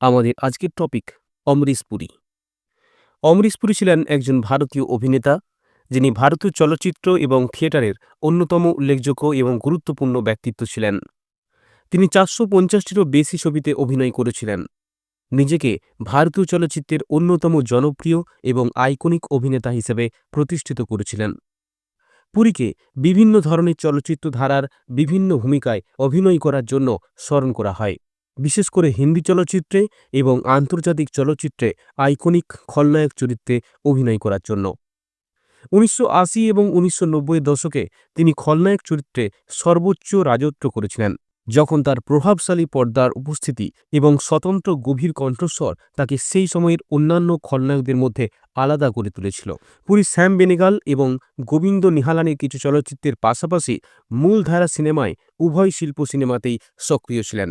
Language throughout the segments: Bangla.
আমাদের আজকের টপিক অমরিশ পুরী। অমরিশ পুরী ছিলেন একজন ভারতীয় অভিনেতা, যিনি ভারতীয় চলচ্চিত্র এবং থিয়েটারের অন্যতম উল্লেখযোগ্য এবং গুরুত্বপূর্ণ ব্যক্তিত্ব ছিলেন। তিনি চারশো পঞ্চাশটিরও বেশি ছবিতে অভিনয় করেছিলেন। নিজেকে ভারতীয় চলচ্চিত্রের অন্যতম জনপ্রিয় এবং আইকনিক অভিনেতা হিসেবে প্রতিষ্ঠিত করেছিলেন। পুরীকে বিভিন্ন ধরনের চলচ্চিত্র ধারার বিভিন্ন ভূমিকায় অভিনয় করার জন্য স্মরণ করা হয়। বিশেষ করে হিন্দি চলচ্চিত্রে এবং আন্তর্জাতিক চলচ্চিত্রে আইকনিক খলনায়ক চরিত্রে অভিনয় করার জন্য। উনিশশো আশি এবং উনিশশো নব্বই দশকে তিনি খলনায়ক চরিত্রে সর্বোচ্চ রাজত্ব করেছিলেন, যখন তার প্রভাবশালী পর্দার উপস্থিতি এবং স্বতন্ত্র গভীর কণ্ঠস্বর তাকে সেই সময়ের অন্যান্য খলনায়কদের মধ্যে আলাদা করে তুলেছিল। পুরী শ্যাম বেনেগাল এবং গোবিন্দ নিহালানের কিছু চলচ্চিত্রের পাশাপাশি মূলধারা সিনেমায় উভয় শিল্প সিনেমাতেই সক্রিয় ছিলেন।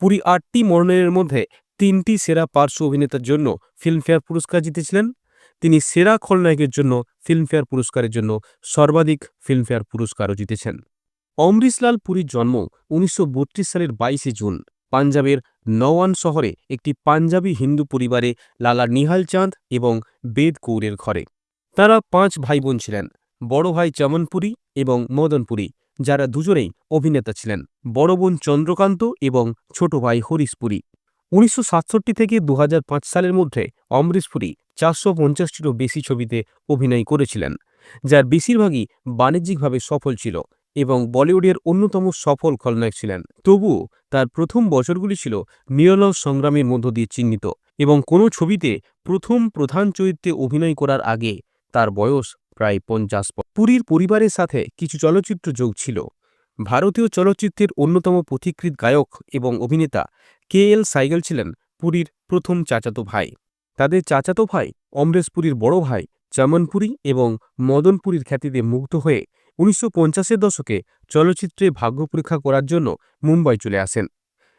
পুরী আটটি মনোনয়নের মধ্যে তিনটি সেরা পার্শ্ব অভিনেতার জন্য ফিল্মফেয়ার পুরস্কার জিতেছিলেন। তিনি সেরা খলনায়কের জন্য ফিল্মফেয়ার পুরস্কারের জন্য সর্বাধিক ফিল্মফেয়ার পুরস্কারও জিতেছেন। অমরিশলাল পুরীর জন্ম উনিশশো বত্রিশ সালের বাইশে জুন। পাঞ্জাবের নওয়ান শহরে একটি পাঞ্জাবি হিন্দু পরিবারে লালা নিহাল চাঁদ এবং বেদ কৌরের ঘরে। তারা পাঁচ ভাই বোন ছিলেন, বড় ভাই চমনপুরী এবং মদনপুরী। যারা দুজনেই অভিনেতা ছিলেন। বড় বোন চন্দ্রকান্ত এবং ছোট ভাই হরিশ পুরী। উনিশশো থেকে দু হাজার পাঁচ সালের মধ্যে অমরিশ পুরী চারশো পঞ্চাশটিরও বেশি ছবিতে অভিনয় করেছিলেন, যার বেশিরভাগই বাণিজ্যিকভাবে সফল ছিল এবং বলিউডের অন্যতম সফল খলনায়ক ছিলেন। তবুও তার প্রথম বছরগুলি ছিল নিরলস সংগ্রামের মধ্য দিয়ে চিহ্নিত এবং কোনো ছবিতে প্রথম প্রধান চরিত্রে অভিনয় করার আগে তার বয়স প্রায় পঞ্চাশ পুরীর পরিবারের সাথে কিছু চলচ্চিত্র যোগ ছিল। ভারতীয় চলচ্চিত্রের অন্যতম পথিকৃত গায়ক এবং অভিনেতা কে এল সাইগল ছিলেন পুরীর প্রথম চাচাতো ভাই। তাদের চাচাতো ভাই অমরেশ পুরীর বড় ভাই চমনপুরী এবং মদনপুরীর খ্যাতিতে মুগ্ধ হয়ে উনিশশো দশকে চলচ্চিত্রে ভাগ্য পরীক্ষা করার জন্য মুম্বাই চলে আসেন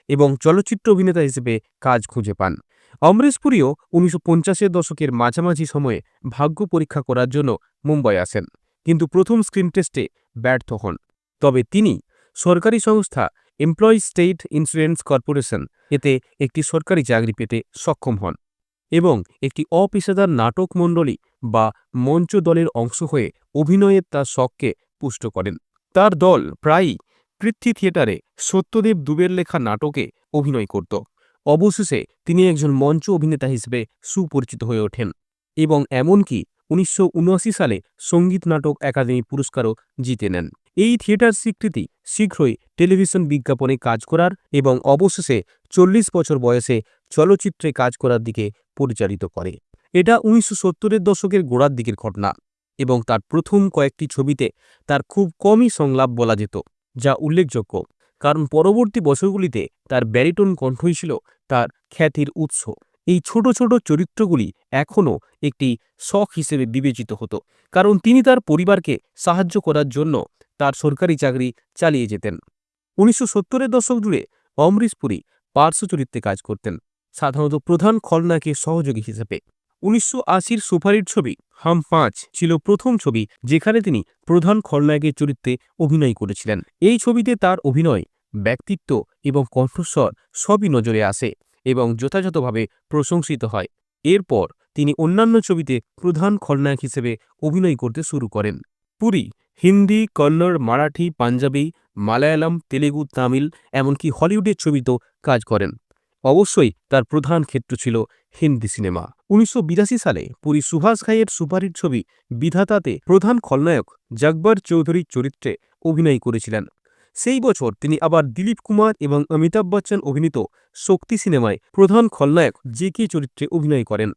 এবং চলচ্চিত্র অভিনেতা হিসেবে কাজ খুঁজে পান। অমরেশ পুরীও উনিশশো দশকের মাঝামাঝি সময়ে ভাগ্য পরীক্ষা করার জন্য মুম্বাই আসেন, কিন্তু প্রথম স্ক্রিন টেস্টে ব্যর্থ হন। তবে তিনি সরকারি সংস্থা এমপ্লয়ি স্টেট ইন্স্যুরেন্স কর্পোরেশন এতে একটি সরকারি চাকরি পেতে সক্ষম হন এবং একটি অপেশাদার নাটক মণ্ডলী বা মঞ্চ দলের অংশ হয়ে অভিনয়ের তার শখকে পুষ্ট করেন। তার দল প্রায়ই পৃথ্বী থিয়েটারে সত্যদেব দুবের লেখা নাটকে অভিনয় করত। অবশেষে তিনি একজন মঞ্চ অভিনেতা হিসেবে সুপরিচিত হয়ে ওঠেন এবং এমনকি উনিশশো উনআশি সালে সংগীত নাটক একাডেমি পুরস্কারও জিতে নেন। এই থিয়েটার স্বীকৃতি শীঘ্রই টেলিভিশন বিজ্ঞাপনে কাজ করার এবং অবশেষে চল্লিশ বছর বয়সে চলচ্চিত্রে কাজ করার দিকে পরিচালিত করে। এটা উনিশশো সত্তরের দশকের গোড়ার দিকের ঘটনা এবং তার প্রথম কয়েকটি ছবিতে তার খুব কমই সংলাপ বলা যেত, যা উল্লেখযোগ্য। কারণ পরবর্তী বছরগুলিতে তার ব্যারিটন কণ্ঠই ছিল তার খ্যাতির উৎস। এই ছোট ছোট চরিত্রগুলি এখনও একটি শখ হিসেবে বিবেচিত হতো, কারণ তিনি তার পরিবারকে সাহায্য করার জন্য তার সরকারি চাকরি চালিয়ে যেতেন। উনিশশো সত্তরের দশক জুড়ে অমরিশ পুরী পার্শ্ব চরিত্রে কাজ করতেন, সাধারণত প্রধান খলনায়কের সহযোগী হিসেবে। উনিশশো আশির সুপারহিট ছবি হাম পাঁচ ছিল প্রথম ছবি যেখানে তিনি প্রধান খলনায়কের চরিত্রে অভিনয় করেছিলেন। এই ছবিতে তার অভিনয় ব্যক্তিত্ব এবং কণ্ঠস্বর সবই নজরে আসে এবং যথাযথভাবে প্রশংসিত হয়। এরপর তিনি অন্যান্য ছবিতে প্রধান খলনায়ক হিসেবে অভিনয় করতে শুরু করেন। পুরী, হিন্দি, কন্নড়, মারাঠি, পাঞ্জাবি, মালায়ালাম, তেলেগু, তামিল এমনকি হলিউডের ছবিতেও কাজ করেন। অবশ্যই তার প্রধান ক্ষেত্র ছিল হিন্দি সিনেমা। উনিশশো বিরাশি সালে পুরী সুভাষ ঘাইয়ের সুপারহিট ছবি বিধাতাতে প্রধান খলনায়ক জগবর চৌধুরীর চরিত্রে অভিনয় করেছিলেন। সেই বছর তিনি আবার দিলীপ কুমার এবং অমিতাভ বচ্চন অভিনীত শক্তি সিনেমায় প্রধান খলনায়ক জে কে চরিত্রে অভিনয় করেন।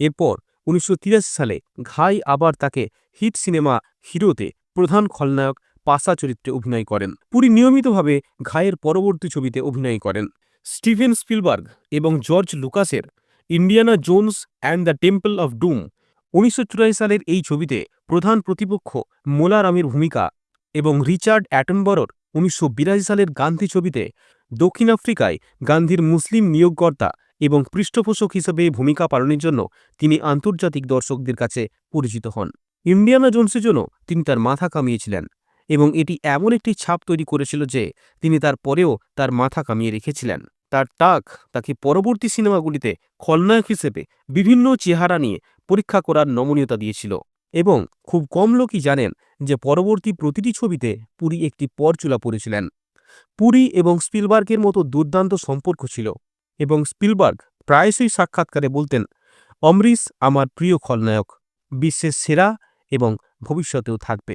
এরপর উনিশশো তিরাশি সালে ঘাই আবার তাকে হিট সিনেমা হিরোতে প্রধান খলনায়ক পাশা চরিত্রে অভিনয় করেন। পুরী নিয়মিতভাবে ঘায়ের পরবর্তী ছবিতে অভিনয় করেন। স্টিভেন স্পিলবার্গ এবং George লুকাসের Indiana Jones and the Temple of Doom উনিশশো চুরাশি সালের এই ছবিতে প্রধান প্রতিপক্ষ মোলারামের ভূমিকা এবং রিচার্ড অ্যাটনবরোর উনিশশো সালের গান্ধী ছবিতে দক্ষিণ আফ্রিকায় গান্ধীর মুসলিম নিয়োগকর্তা এবং পৃষ্ঠপোষক হিসেবে ভূমিকা পালনের জন্য তিনি আন্তর্জাতিক দর্শকদের কাছে পরিচিত হন। ইন্ডিয়ানা জোনসের জন্য তিনি তার মাথা কামিয়েছিলেন এবং এটি এমন একটি ছাপ তৈরি করেছিল যে তিনি তার পরেও তার মাথা কামিয়ে রেখেছিলেন। তার টাক তাকে পরবর্তী সিনেমাগুলিতে খলনায়ক হিসেবে বিভিন্ন চেহারা নিয়ে পরীক্ষা করার নমনীয়তা দিয়েছিল। এবং খুব কম লোকই জানেন যে পরবর্তী প্রতিটি ছবিতে পুরী একটি পরচুলা পড়েছিলেন। পুরী এবং স্পিলবার্গের মতো দুর্দান্ত সম্পর্ক ছিল এবং স্পিলবার্গ প্রায়শই সাক্ষাৎকারে বলতেন অমরিশ আমার প্রিয় খলনায়ক, বিশ্বের সেরা এবং ভবিষ্যতেও থাকবে।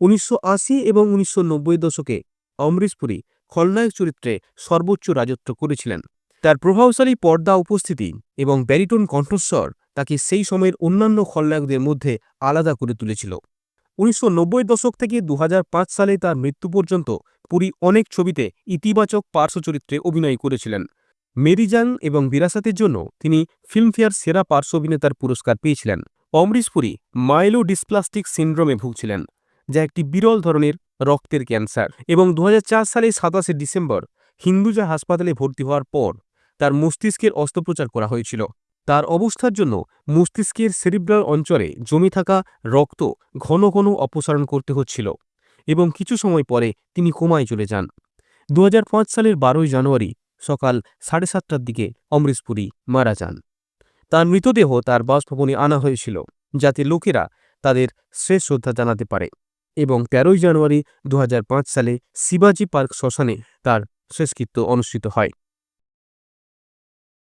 উনিশশো আশি এবং উনিশশো নব্বই দশকে অমরিশ পুরী খলনায়ক চরিত্রে সর্বোচ্চ রাজত্ব করেছিলেন। তার প্রভাবশালী পর্দা উপস্থিতি এবং ব্যারিটন কণ্ঠস্বর তাকে সেই সময়ের অন্যান্য খলনায়কদের মধ্যে আলাদা করে তুলেছিল। উনিশশো নব্বই দশক থেকে দু হাজার পাঁচ সালে তার মৃত্যু পর্যন্ত পুরী অনেক ছবিতে ইতিবাচক পার্শ্ব চরিত্রে অভিনয় করেছিলেন। মেরিজাং এবং বিরাসাতের জন্য তিনি ফিল্মফেয়ার সেরা পার্শ্ব অভিনেতার পুরস্কার পেয়েছিলেন। অমরিশ পুরী মাইলো ডিসপ্লাস্টিক সিন্ড্রোমে ভুগছিলেন, যা একটি বিরল ধরনের রক্তের ক্যান্সার এবং দু হাজার চার সালে সাতাশে ডিসেম্বর হিন্দুজা হাসপাতালে ভর্তি হওয়ার পর তার মস্তিষ্কের অস্ত্রোপচার করা হয়েছিল। তার অবস্থার জন্য মস্তিষ্কের সেরিব্রাল অঞ্চলে জমে থাকা রক্ত ঘন ঘন অপসারণ করতে হচ্ছিল এবং কিছু সময় পরে তিনি কোমায় চলে যান। দুহাজার পাঁচ সালের বারোই জানুয়ারি সকাল সাড়ে সাতটার দিকে অমরিশ পুরী মারা যান। তার মৃতদেহ তার বাসভবনে আনা হয়েছিল যাতে লোকেরা তাদের শেষ শ্রদ্ধা জানাতে পারে এবং তেরোই জানুয়ারি দু হাজার পাঁচ সালে শিবাজি পার্ক শ্মশানে তার শেষকৃত্য অনুষ্ঠিত হয়।